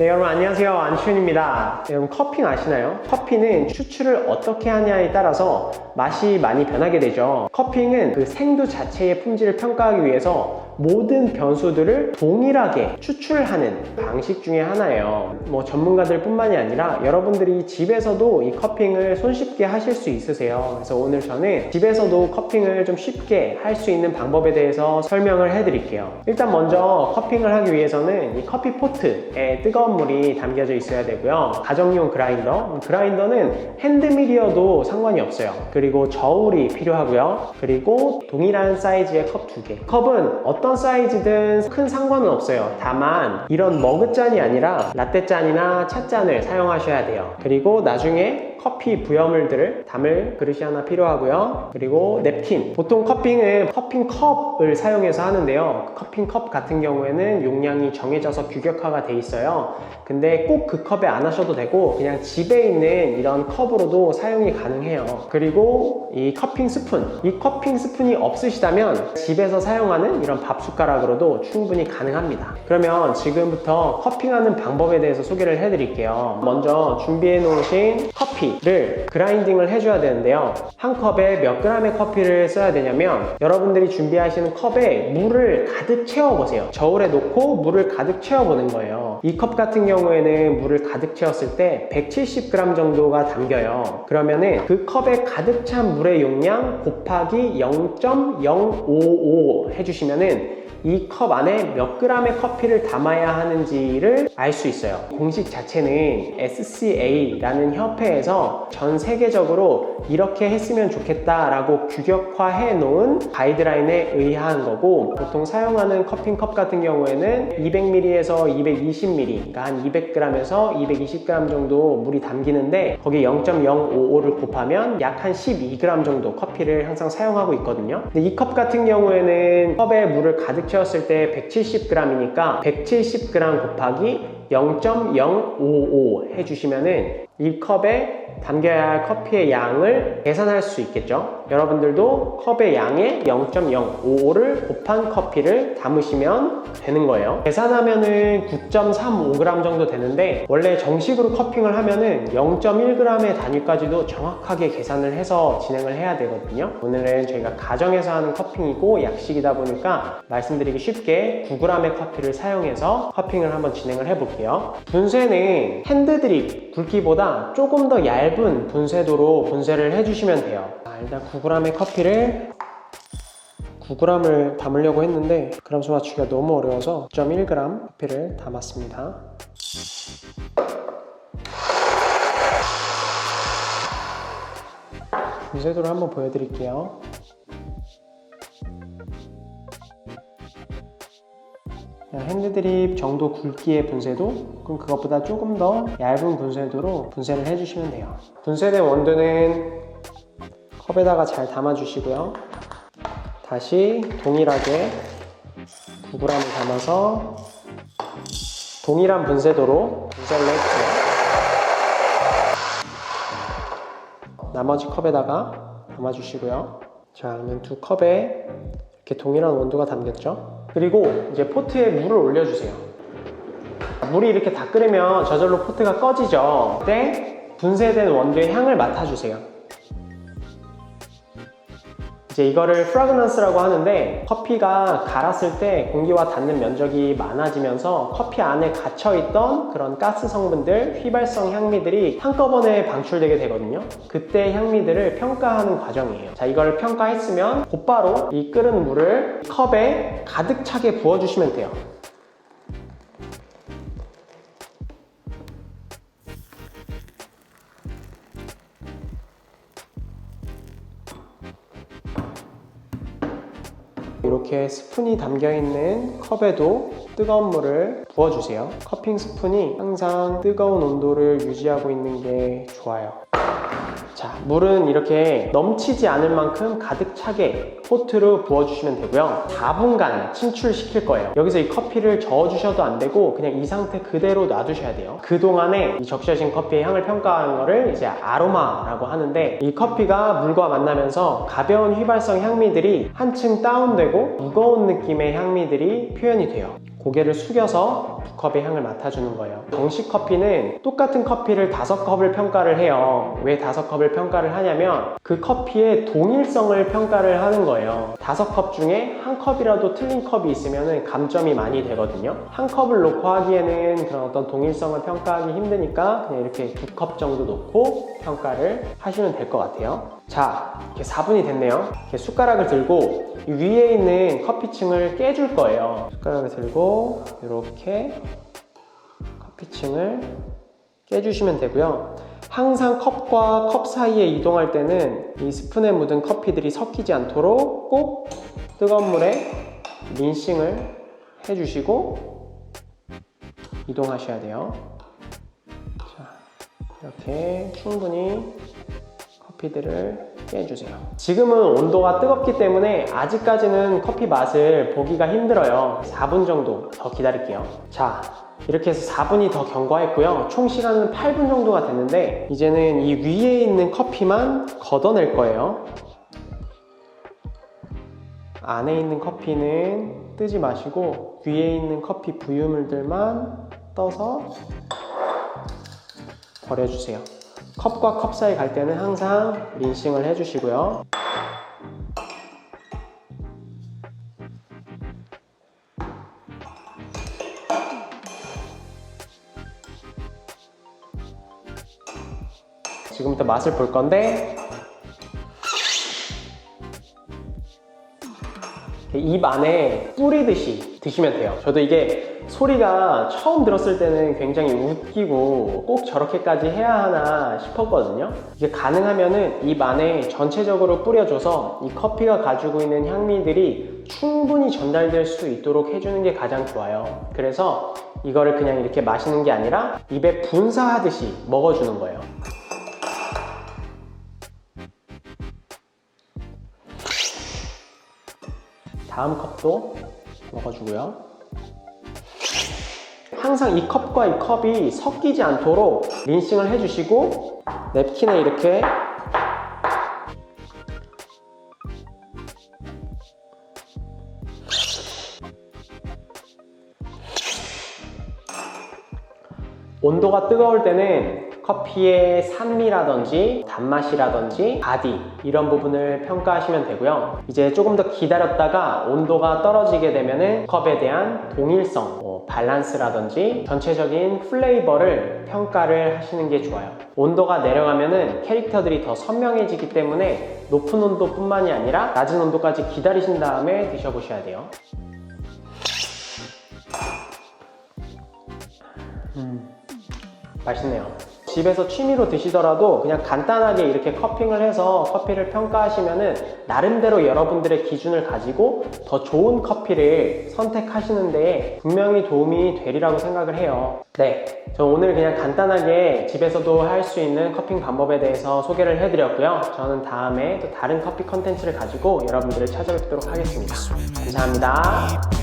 네 여러분 안녕하세요 안치훈입니다 네, 여러분 커핑 아시나요? 커피는 추출을 어떻게 하냐에 따라서 맛이 많이 변하게 되죠. 커핑은 그 생두 자체의 품질을 평가하기 위해서 모든 변수들을 동일하게 추출하는 방식 중에 하나예요. 뭐 전문가들 뿐만이 아니라 여러분들이 집에서도 이 커핑을 손쉽게 하실 수 있으세요. 그래서 오늘 저는 집에서도 커핑을 좀 쉽게 할 수 있는 방법에 대해서 설명을 해 드릴게요. 일단 먼저 커핑을 하기 위해서는 이 커피 포트에 뜨거운 물이 담겨져 있어야 되고요. 가정용 그라인더. 그라인더는 핸드밀이어도 상관이 없어요 그리고 저울이 필요하고요 그리고 동일한 사이즈의 컵 두 개 컵은 어떤 사이즈든 큰 상관은 없어요 다만 이런 머그잔이 아니라 라떼잔이나 찻잔을 사용하셔야 돼요 그리고 나중에 커피 부여물들을 담을 그릇이 하나 필요하고요. 그리고 냅킨. 보통 커핑은 커핑 컵을 사용해서 하는데요. 커핑 컵 같은 경우에는 용량이 정해져서 규격화가 돼 있어요. 근데 꼭 그 컵에 안 하셔도 되고 그냥 집에 있는 이런 컵으로도 사용이 가능해요. 그리고 이 커핑 스푼. 이 커핑 스푼이 없으시다면 집에서 사용하는 이런 밥 숟가락으로도 충분히 가능합니다. 그러면 지금부터 커핑하는 방법에 대해서 소개를 해드릴게요. 먼저 준비해 놓으신 커피 커피를 그라인딩을 해줘야 되는데요. 한 컵에 몇 그램의 커피를 써야 되냐면 여러분들이 준비하시는 컵에 물을 가득 채워보세요. 저울에 놓고 물을 가득 채워보는 거예요. 이 컵 같은 경우에는 물을 가득 채웠을 때 170g 정도가 담겨요. 그러면은 그 컵에 가득 찬 물의 용량 곱하기 0.055 해주시면은 이 컵 안에 몇 그램의 커피를 담아야 하는지를 알 수 있어요. 공식 자체는 SCA라는 협회에서 전 세계적으로 이렇게 했으면 좋겠다라고 규격화해 놓은 가이드라인에 의한 거고 보통 사용하는 커피컵 같은 경우에는 200ml에서 220ml, 그러니까 한 200g에서 220g 정도 물이 담기는데 거기에 0.055를 곱하면 약 한 12g 정도 커피를 항상 사용하고 있거든요. 근데 이 컵 같은 경우에는 컵에 물을 가득 채웠을 때 170g이니까 170g 곱하기 0.055 해주시면은 이 컵에 담겨야 할 커피의 양을 계산할 수 있겠죠. 여러분들도 컵의 양에 0.055를 곱한 커피를 담으시면 되는 거예요. 계산하면은 9.35g 정도 되는데 원래 정식으로 커핑을 하면은 0.1g의 단위까지도 정확하게 계산을 해서 진행을 해야 되거든요. 오늘은 저희가 가정에서 하는 커핑이고 약식이다 보니까 말씀드리기 쉽게 9g의 커피를 사용해서 커핑을 한번 진행을 해볼게요. 분쇄는 핸드드립 굵기보다 조금 더 얇은 분쇄도로 분쇄를 해주시면 돼요. 자, 일단 9g의 커피를 9g을 담으려고 했는데 그람 수 맞추기가 너무 어려워서 9.1g 커피를 담았습니다. 분쇄도를 한번 보여드릴게요. 핸드드립 정도 굵기의 분쇄도 그럼 그것보다 조금 더 얇은 분쇄도로 분쇄를 해주시면 돼요. 분쇄된 원두는 컵에다가 잘 담아주시고요. 다시 동일하게 9g을 담아서 동일한 분쇄도로 분쇄를 해주세요. 나머지 컵에다가 담아주시고요. 자 그러면 두 컵에 이렇게 동일한 원두가 담겼죠 그리고 이제 포트에 물을 올려주세요. 물이 이렇게 다 끓으면 저절로 포트가 꺼지죠. 그때 분쇄된 원두의 향을 맡아주세요. 이제 이거를 프라그넌스라고 하는데 커피가 갈았을 때 공기와 닿는 면적이 많아지면서 커피 안에 갇혀있던 그런 가스 성분들, 휘발성 향미들이 한꺼번에 방출되게 되거든요. 그때 향미들을 평가하는 과정이에요. 자, 이걸 평가했으면 곧바로 이 끓은 물을 컵에 가득 차게 부어주시면 돼요. 이렇게 스푼이 담겨 있는 컵에도 뜨거운 물을 부어주세요. 커핑 스푼이 항상 뜨거운 온도를 유지하고 있는 게 좋아요. 자, 물은 이렇게 넘치지 않을 만큼 가득 차게 포트로 부어주시면 되고요. 4분간 침출시킬 거예요. 여기서 이 커피를 저어주셔도 안 되고 그냥 이 상태 그대로 놔두셔야 돼요. 그동안에 이 적셔진 커피의 향을 평가하는 거를 이제 아로마라고 하는데 이 커피가 물과 만나면서 가벼운 휘발성 향미들이 한층 다운되고 무거운 느낌의 향미들이 표현이 돼요. 고개를 숙여서 두 컵의 향을 맡아주는 거예요. 정식 커피는 똑같은 커피를 다섯 컵을 평가를 해요. 왜 다섯 컵을 평가를 하냐면 그 커피의 동일성을 평가를 하는 거예요. 다섯 컵 중에 한 컵이라도 틀린 컵이 있으면 감점이 많이 되거든요. 한 컵을 놓고 하기에는 그런 어떤 동일성을 평가하기 힘드니까 그냥 이렇게 두 컵 정도 놓고 평가를 하시면 될 것 같아요. 자, 이렇게 4분이 됐네요. 이렇게 숟가락을 들고 이 위에 있는 커피층을 깨줄 거예요. 숟가락을 들고 이렇게 커피층을 깨주시면 되고요. 항상 컵과 컵 사이에 이동할 때는 이 스푼에 묻은 커피들이 섞이지 않도록 꼭 뜨거운 물에 린싱을 해주시고 이동하셔야 돼요. 자, 이렇게 충분히 커피들을 깨주세요. 지금은 온도가 뜨겁기 때문에 아직까지는 커피 맛을 보기가 힘들어요. 4분 정도 더 기다릴게요. 자, 이렇게 해서 4분이 더 경과했고요. 총 시간은 8분 정도가 됐는데 이제는 이 위에 있는 커피만 걷어낼 거예요. 안에 있는 커피는 뜨지 마시고 위에 있는 커피 부유물들만 떠서 버려주세요. 컵과 컵 사이 갈 때는 항상 린싱을 해주시고요. 지금부터 맛을 볼 건데 입 안에 뿌리듯이 드시면 돼요. 저도 이게 소리가 처음 들었을 때는 굉장히 웃기고 꼭 저렇게까지 해야 하나 싶었거든요. 이게 가능하면은 입 안에 전체적으로 뿌려줘서 이 커피가 가지고 있는 향미들이 충분히 전달될 수 있도록 해주는 게 가장 좋아요. 그래서 이거를 그냥 이렇게 마시는 게 아니라 입에 분사하듯이 먹어주는 거예요. 다음 컵도 먹어주고요. 항상 이 컵과 이 컵이 섞이지 않도록 린싱을 해주시고 냅킨에 이렇게 온도가 뜨거울 때는 커피의 산미라든지 단맛이라든지 바디 이런 부분을 평가하시면 되고요. 이제 조금 더 기다렸다가 온도가 떨어지게 되면은 컵에 대한 동일성, 뭐 밸런스라든지 전체적인 플레이버를 평가를 하시는 게 좋아요. 온도가 내려가면은 캐릭터들이 더 선명해지기 때문에 높은 온도뿐만이 아니라 낮은 온도까지 기다리신 다음에 드셔보셔야 돼요. 맛있네요. 집에서 취미로 드시더라도 그냥 간단하게 이렇게 커핑을 해서 커피를 평가하시면은 나름대로 여러분들의 기준을 가지고 더 좋은 커피를 선택하시는 데 분명히 도움이 되리라고 생각을 해요. 네. 저 오늘 그냥 간단하게 집에서도 할 수 있는 커핑 방법에 대해서 소개를 해드렸고요. 저는 다음에 또 다른 커피 컨텐츠를 가지고 여러분들을 찾아뵙도록 하겠습니다. 감사합니다.